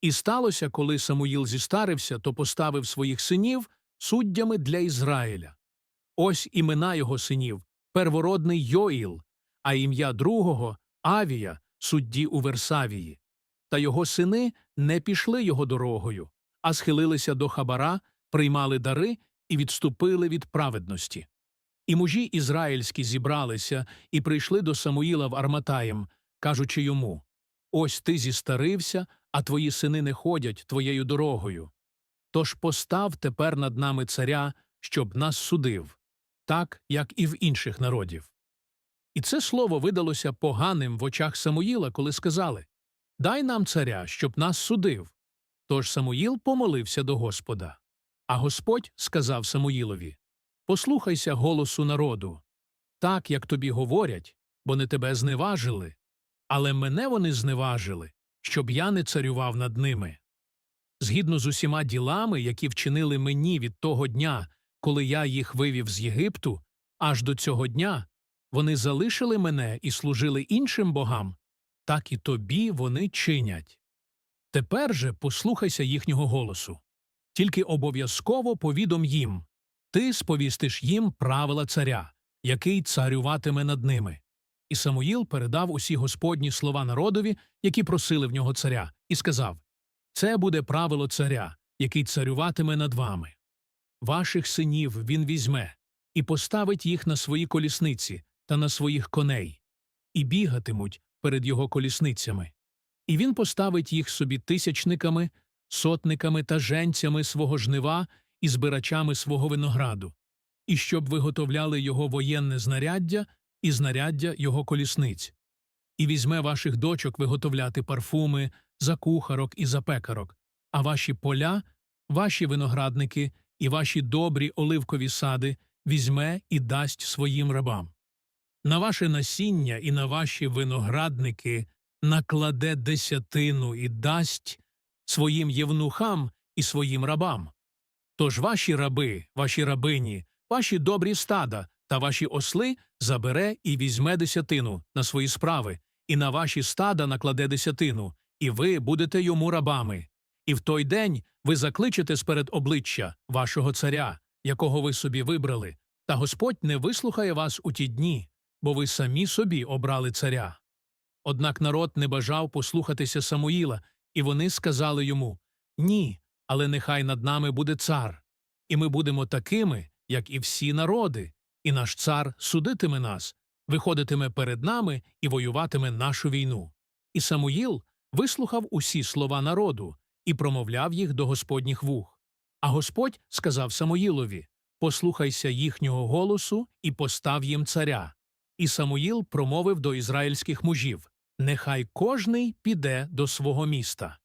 І сталося, коли Самуїл зістарився, то поставив своїх синів суддями для Ізраїля. Ось імена його синів первородний Йоїл, а ім'я другого Авія, судді у Версавії. Та його сини не пішли його дорогою, а схилилися до хабара, приймали дари і відступили від праведності. І мужі ізраїльські зібралися і прийшли до Самуїла в Арматаєм, кажучи йому Ось ти зістарився, а твої сини не ходять твоєю дорогою. Тож постав тепер над нами царя, щоб нас судив, так, як і в інших народів. І це слово видалося поганим в очах Самуїла, коли сказали Дай нам царя, щоб нас судив. Тож Самуїл помолився до Господа. А Господь сказав Самуїлові Послухайся голосу народу, так, як тобі говорять, бо не тебе зневажили, але мене вони зневажили, щоб я не царював над ними. Згідно з усіма ділами, які вчинили мені від того дня, коли я їх вивів з Єгипту, аж до цього дня, вони залишили мене і служили іншим богам, так і тобі вони чинять. Тепер же послухайся їхнього голосу. Тільки обов'язково повідом їм ти сповістиш їм правила царя, який царюватиме над ними. І Самуїл передав усі господні слова народові, які просили в нього царя, і сказав Це буде правило царя, який царюватиме над вами. Ваших синів він візьме і поставить їх на свої колісниці та на своїх коней, і бігатимуть перед його колісницями. І він поставить їх собі тисячниками, сотниками та женцями свого жнива і збирачами свого винограду, і щоб виготовляли його воєнне знаряддя і знаряддя його колісниць, і візьме ваших дочок виготовляти парфуми за кухарок і за пекарок, а ваші поля, ваші виноградники і ваші добрі оливкові сади візьме і дасть своїм рабам. На ваше насіння і на ваші виноградники накладе десятину і дасть своїм євнухам і своїм рабам. Тож ваші раби, ваші рабині, ваші добрі стада та ваші осли забере і візьме десятину на свої справи, і на ваші стада накладе десятину, і ви будете йому рабами. І в той день ви закличете сперед обличчя вашого царя, якого ви собі вибрали, та Господь не вислухає вас у ті дні, бо ви самі собі обрали царя. Однак народ не бажав послухатися Самуїла, і вони сказали йому Ні, але нехай над нами буде цар, і ми будемо такими, як і всі народи, і наш цар судитиме нас, виходитиме перед нами і воюватиме нашу війну. І Самуїл вислухав усі слова народу і промовляв їх до Господніх вух. А Господь сказав Самуїлові Послухайся їхнього голосу і постав їм царя. І Самуїл промовив до ізраїльських мужів Нехай кожний піде до свого міста.